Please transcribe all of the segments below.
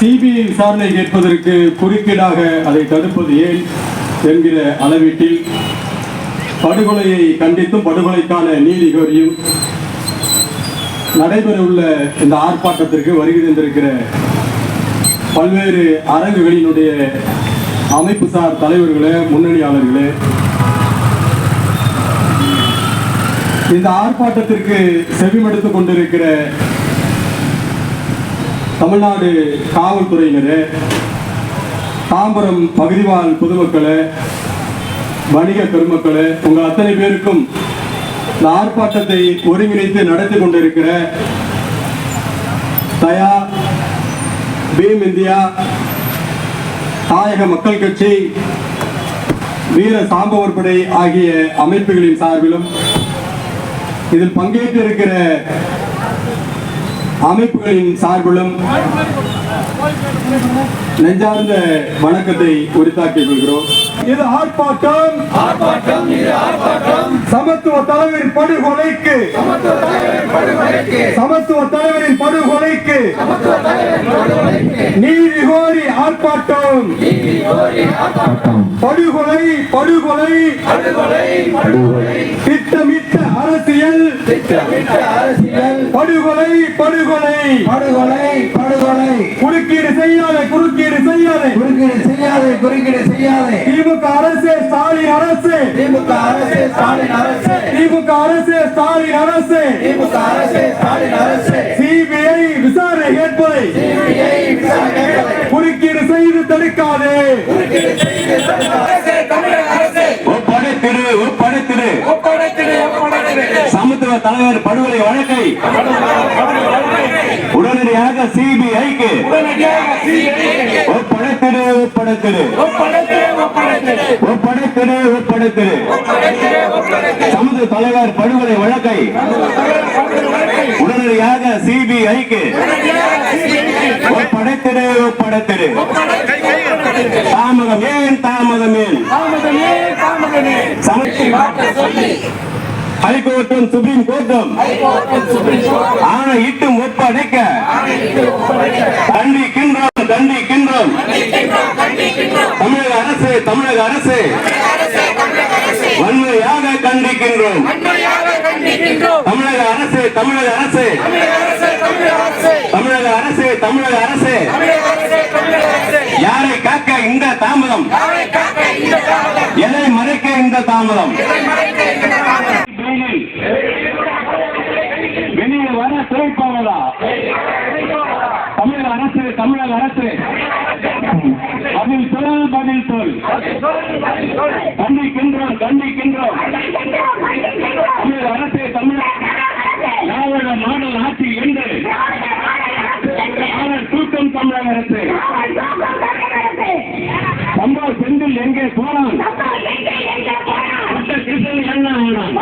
CBI விசாரணை கேட்பதற்கு குறுக்கீடாக அதை தடுப்பது ஏன் என்கிற அளவீட்டில் படுகொலையை கண்டித்தும் படுகொலைக்கான நீதி கோரியும் நடைபெறவுள்ள இந்த ஆர்ப்பாட்டத்திற்கு வருகை தந்திருக்கிற பல்வேறு அரங்குகளினுடைய அமைப்புசார் தலைவர்களே முன்னணியாளர்களே. இந்த ஆர்ப்பாட்டத்திற்கு செவிமடுத்து கொண்டிருக்கிற தமிழ்நாடு காவல்துறையினரே தாம்பரம் பகுதிவாழ் பொதுமக்களே வணிக பெருமக்களே உங்கள் அத்தனை பேருக்கும் இந்த ஆர்ப்பாட்டத்தை ஒருங்கிணைத்து நடத்தி கொண்டிருக்கிற தயா பீம் இந்தியா தாயக மக்கள் கட்சி வீர சாம்பவர் படை ஆகிய அமைப்புகளின் சார்பிலும் இதில் பங்கேற்றிருக்கிற அமைப்புகளின் சார்பிலும் நெஞ்சார்ந்த வணக்கத்தை உரித்தாக்கிக் கொள்கிறோம். இது ஆர்ப்பாட்டம். ஆர்ப்பாட்டம் இது ஆர்ப்பாட்டம். சமத்துவ தலைவரின் படுகொலைக்கு. சமத்துவ தலைவரின் படுகொலைக்கு. சமத்துவ தலைவரின் படுகொலைக்கு. சமத்துவ தலைவரின் படுகொலைக்கு. நீதி கோரி ஆர்ப்பாட்டம். நீதி கோரி ஆர்ப்பாட்டம். படுகொலை படுகொலை. படுகொலை படுகொலை. திட்டமிட்ட அரசியல். திட்டமிட்ட அரசியல். படுகொலை. படுகொலை படுகொலை. குறுக்கீடு செய்யாதே குறுக்கீடு செய்யாதே. குறுக்கீடு செய்யாதே குறுக்கீடு செய்யாதே. திமுக அரசு ஸ்டாலின் அரசு. திமுக அரசு ஸ்டாலின் அரசு. திமுக அரசு ஸ்டாலின் அரசு. திமுக அரசு ஸ்டாலின் அரசு. சிபிஐ விசாரணை கேட்பதை. சிபிஐ விசாரணை கேட்பதை. குறுக்கீடு செய்து தடுக்காதே. குறுக்கீடு செய்து அரசு தமிழக அரசு. ஒப்படைத்திடு ஒப்படைத்திடு. ஒப்படைத்திடு ஒப்படைத்திடு. நடைபெற்ற தலைவர் படுகொலை வழக்கை உடனடியாக சிபிஐக்கு ஒப்படைத்திடு ஒப்படைத்திடு. ஒப்படைத்திடு ஒப்படைத்திடு. சமூக தலைவர் படுகொலை வழக்கை உடனடியாக சிபிஐக்கு ஒப்படைத்திடு ஒப்படைத்திடு. தாமதம் ஏன் தாமதம் ஏன்? சமத்தை மாற்ற சொல்லி ஹைகோர்ட்டும் சுப்ரீம் கோர்ட்டும் சுப்ரீம் கோர்ட் ஆணையிட்டும் ஒப்படைக்க கண்டிக்கின்றோம் கண்டிக்கின்றோம் தமிழக அரசு தமிழக அரசு. வன்மையாக கண்டிக்கின்றோம் தமிழக அரசு தமிழக அரசு. தமிழக அரசு தமிழக அரசு. யாரை காக்க இந்த தாமதம்? எதை மறைக்க இந்த தாமதம்? வெளியே வர துறைப்பாளரா தமிழக அரசு தமிழக அரசு. பதில் சொல் பதில் சொல். கண்டிக்கின்றோம் கண்டிக்கின்றோம். தமிழக அரசு தமிழக திராவிட மாடல் ஆட்சி என்று. தூக்கம் தமிழக அரசு. சம்பா செந்தில் எங்கே போனான்? கிருஷ்ணன் என்ன ஆனான்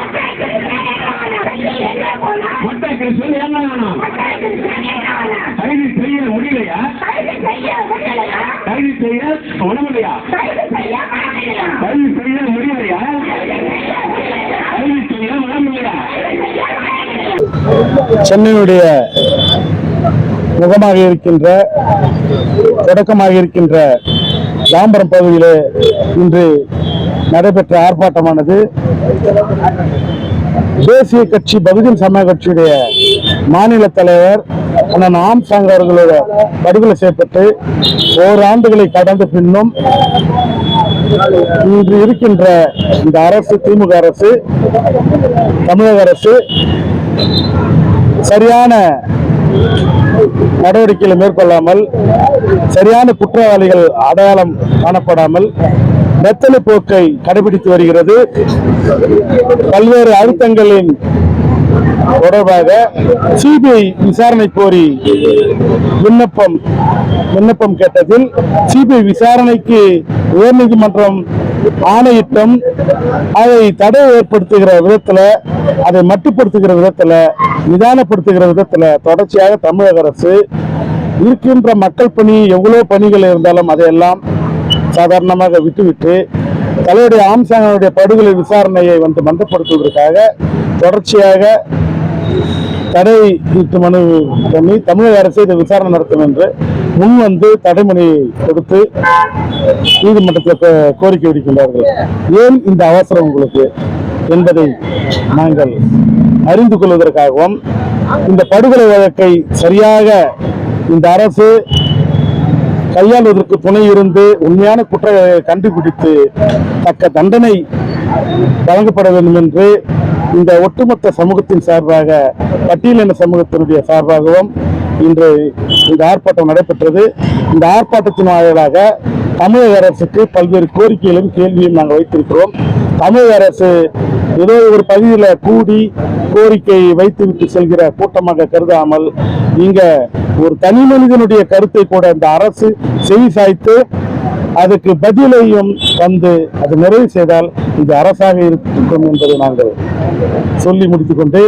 மொத்த சொல்லி என்ன ஆனான் கைது செய்ய முடியலையா? கைது செய்ய உணவுலையா கைது செய்ய முடியலையா? கைது செய்ய உணவுலையா சென்னையுடைய முகமாக இருக்கின்ற தொடக்கமாக இருக்கின்ற தாம்பரம் பகுதியில் இன்று நடைபெற்ற ஆர்ப்பாட்டமானது தேசிய கட்சி பகுஜன் சமய கட்சியுடைய மாநில தலைவர் அண்ணன் ஆம்சாங் அவர்களோட படுகொலை செய்யப்பட்டு ஓராண்டுகளை கடந்த பின்னும் இன்று இருக்கின்ற இந்த அரசு திமுக அரசு தமிழக அரசு சரியான நடவடிக்கைகளை மேற்கொள்ளாமல் சரியான குற்றவாளிகள் அடையாளம் காணப்படாமல் மெத்தனை போக்கை கடைபிடித்து வருகிறது. பல்வேறு அழுத்தங்களின் தொடர்பாக சிபிஐ விசாரணை கோரி விண்ணப்பம் விண்ணப்பம் கேட்டதில் சிபிஐ விசாரணைக்கு உயர்நீதிமன்றம் ஆணையிட்டம் அதை தடை ஏற்படுத்துகிற விதத்துல அதை மட்டுப்படுத்துகிற விதத்துல நிதானப்படுத்துகிற விதத்துல தொடர்ச்சியாக தமிழக அரசு இருக்கின்ற மக்கள் பணி எவ்வளோ பணிகள் இருந்தாலும் அதையெல்லாம் சாதாரணமாக விட்டுவிட்டு தலைவருடைய ஆம்சாங்கனுடைய படுகொலை விசாரணையை வந்து மந்தப்படுத்துவதற்காக தொடர்ச்சியாக தடை ஈட்டு மனு பண்ணி தமிழக அரசு இதை விசாரணை நடத்தும் என்று முன் வந்து தடைமணி கொடுத்து நீதிமன்றத்தில் கோரிக்கை விடுக்கின்றார்கள். ஏன் இந்த அவசரம் உங்களுக்கு என்பதை நாங்கள் அறிந்து கொள்வதற்காகவும் இந்த படுகொலை வழக்கை சரியாக இந்த அரசு கையாள்வதற்கு துணை இருந்து உண்மையான குற்ற கண்டுபிடித்து தக்க தண்டனை வழங்கப்பட வேண்டும் என்று இந்த ஒட்டுமொத்த சமூகத்தின் சார்பாக பட்டியலின சமூகத்தினுடைய சார்பாகவும் இன்று இந்த ஆர்ப்பாட்டம் நடைபெற்றது. இந்த ஆர்ப்பாட்டத்தின் வாயிலாக தமிழக அரசுக்கு பல்வேறு கோரிக்கைகளும் கேள்வியும் நாங்கள் வைத்திருக்கிறோம். தமிழக அரசு ஏதோ ஒரு பகுதியில் கூடி கோரிக்கை வைத்துவிட்டு செல்கிற கூட்டமாக கருதாமல் இங்க ஒரு தனி மனிதனுடைய கருத்தை கூட இந்த அரசு செவி சாய்த்து அதுக்கு பதிலையும் வந்து அது நிறைவு செய்தால் இது அரசாக இருக்கும் என்பதை நாங்கள் சொல்லி முடித்துக்கொண்டு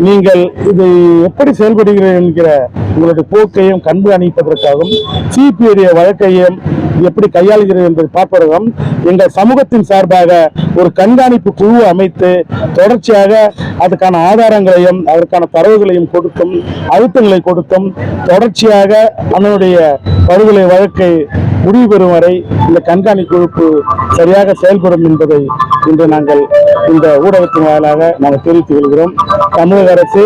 நீங்கள் இது எப்படி செயல்படுகிறீர்கள் என்கிற உங்களுடைய போக்கையும் கண்காணிப்பதற்காகவும் சிபிஐடைய வழக்கையும் எப்படி கையாளுகிறது என்பதை பார்ப்பதற்கும் எங்கள் சமூகத்தின் சார்பாக ஒரு கண்காணிப்பு குழு அமைத்து தொடர்ச்சியாக அதுக்கான ஆதாரங்களையும் அதற்கான தரவுகளையும் கொடுத்தும் அழுத்தங்களை கொடுத்தும் தொடர்ச்சியாக அதனுடைய படுகொலை வழக்கை முடிவு பெறும் வரை இந்த கண்காணிப்பு குழுப்பு சரியாக செயல்படும் என்பதை இன்று நாங்கள் இந்த ஊடகத்தின் வாயிலாக நாங்கள் தெரிவித்துக் கொள்கிறோம். தமிழக அரசு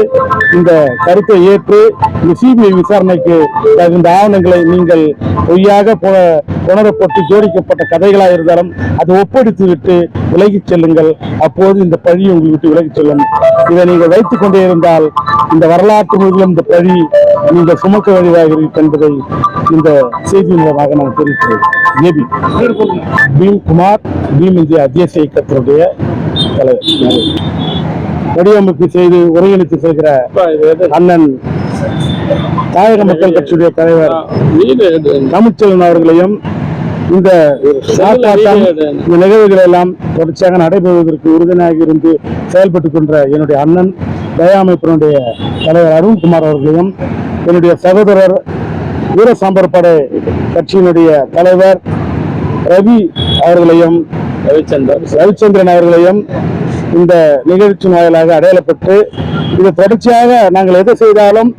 இந்த கருத்தை ஏற்று இந்த சிபிஐ விசாரணைக்கு தகுந்த ஆவணங்களை நீங்கள் பொய்யாக புன- புனரப்பட்டு ஜோடிக்கப்பட்ட கதைகளாக இருந்தாலும் அதை ஒப்படைத்து விட்டு விலகிச் செல்லுங்கள். அப்போது இந்த பழி உங்களை விட்டு விலகிச் செல்லும். இதை நீங்கள் வைத்துக் கொண்டே இருந்தால் இந்த வரலாற்று முழுவதும் இந்த பழி நீங்கள் சுமக்க வேண்டியதாக என்பதை இந்த செய்தியின் மூலமாக நான் தெரிவிக்கிறேன் ஏபி பீம் குமார் பீம் இந்தியா தேசிய இயக்கத்தினுடைய தலைவர். வடிவமைப்பு செய்து ஒருங்கிணைத்து செல்கிற அண்ணன் தாயக மக்கள் கட்சியுடைய தலைவர் தமிழ்ச்செல்வன் அவர்களையும் இந்த நிகழ்வுகள் எல்லாம் தொடர்ச்சியாக நடைபெறுவதற்கு உறுதுணையாக இருந்து செயல்பட்டுக் கொண்ட என்னுடைய அண்ணன் தயாமைப்பினுடைய தலைவர் அருண்குமார் அவர்களையும் என்னுடைய சகோதரர் வீரசாம்பரப்படை கட்சியினுடைய தலைவர் ரவி அவர்களையும் ரவிச்சந்திரன். ரவிச்சந்திரன் அவர்களையும் இந்த நிகழ்ச்சியின் வாயிலாக அடையாளப்பட்டு இது தொடர்ச்சியாக நாங்கள் எதை செய்தாலும்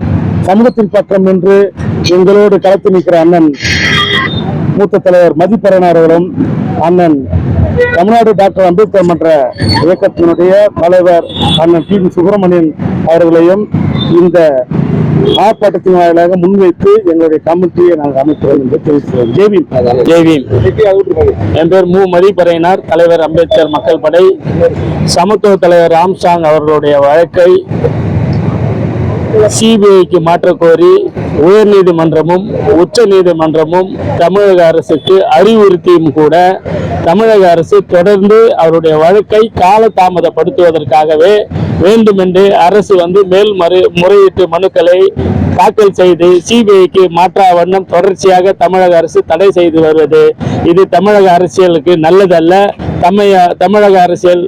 சமூகத்தின் பக்கம் நின்று எங்களோடு களத்து நிற்கிற அண்ணன் மூத்த தலைவர் மதிப்பரன் அவர்களும் அண்ணன் தமிழ்நாடு டாக்டர் அம்பேத்கர் மன்ற இயக்கத்தினுடைய தலைவர் அண்ணன் டி சுப்பிரமணியன் அவர்களையும் இந்த ஆர்ப்பாட்டத்தின் வாயிலாக முன்வைத்து எங்களுடைய கமிட்டியை நாங்கள் அமைக்கிறோம் என்று தெரிவிக்கிறோம். ஜேவி ஜெய்வீம் என் பேர் மு. மதிப்பறையினார் தலைவர் அம்பேத்கர் மக்கள் படை. சமத்துவ தலைவர் ராம்சாங் அவர்களுடைய வழக்கை சிபிஐக்கு மாற்ற கோரி உயர்நீதிமன்றமும் உச்ச நீதிமன்றமும் தமிழக அரசுக்கு அறிவுறுத்தியும் கூட தமிழக அரசு தொடர்ந்து அவருடைய வழக்கை காலதாமதப்படுத்துவதற்காகவே வேண்டுமென்று அரசு வந்து மேல்மறு முறையீட்டு மனுக்களை தாக்கல் செய்து சிபிஐக்கு மாற்றா வண்ணம் தொடர்ச்சியாக தமிழக அரசு தடை செய்து வருவது இது தமிழக அரசியலுக்கு நல்லதல்ல. தமிழ தமிழக அரசியல்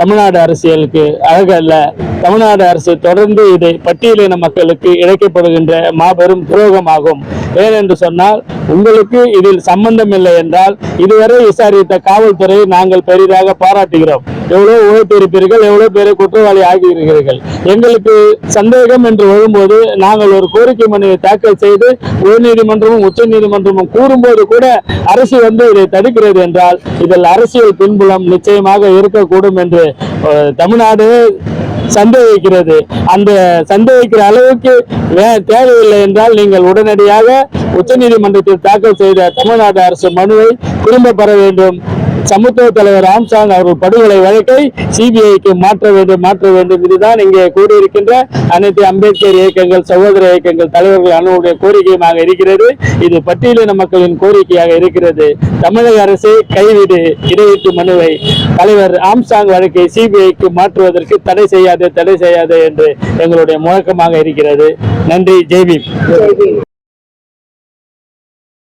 தமிழ்நாடு அரசியலுக்கு அழகல்ல. தமிழ்நாடு அரசு தொடர்ந்து இதை பட்டியலின மக்களுக்கு இழைக்கப்படுகின்ற மாபெரும் துரோகமாகும். ஏனென்று சொன்னால் உங்களுக்கு இதில் சம்பந்தம் இல்லை என்றால் இதுவரை விசாரித்த காவல்துறையை நாங்கள் பெரிதாக பாராட்டுகிறோம். எவ்வளவு உழைத்திருப்பீர்கள் எவ்வளவு பேரை குற்றவாளி ஆகியிருக்கிறீர்கள் எங்களுக்கு சந்தேகம் என்று வரும்போது நாங்கள் ஒரு கோரிக்கை மனுவை தாக்கல் செய்து உயர்நீதிமன்றமும் உச்ச நீதிமன்றமும் கூறும்போது கூட அரசு வந்து இதை தடுக்கிறது என்றால் இதில் அரசியல் பின்புலம் நிச்சயமாக இருக்கக்கூடும் என்று தமிழ்நாடு சந்தை சந்தேகிக்கிறது அந்த சந்தேகிக்கிற அளவுக்கு வே- தேவையில்லை என்றால் நீங்கள் உடனடியாக உச்சநீதிமன்றத்தில் தாக்கல் செய்த தமிழ்நாடு அரசு மனுவை திரும்ப பெற வேண்டும். சமத்துவ தலைவர் ஆம்சாங் அவர்கள் படுகொலை வழக்கை சிபிஐக்கு மாற்ற வேண்டும் மாற்ற வேண்டும் இதுதான் இங்கே கூறியிருக்கின்ற அனைத்து அம்பேத்கர் இயக்கங்கள் சகோதர இயக்கங்கள் தலைவர்கள் அனுடைய கோரிக்கையுமாக இருக்கிறது. இது பட்டியலின மக்களின் கோரிக்கையாக இருக்கிறது. தமிழக அரசு கைவிடு இடையீட்டு மனுவை. தலைவர் ஆம்சாங் வழக்கை சிபிஐக்கு மாற்றுவதற்கு தடை செய்யாதே தடை செய்யாதே என்று எங்களுடைய முழக்கமாக இருக்கிறது. நன்றி ஜெய்பீம்.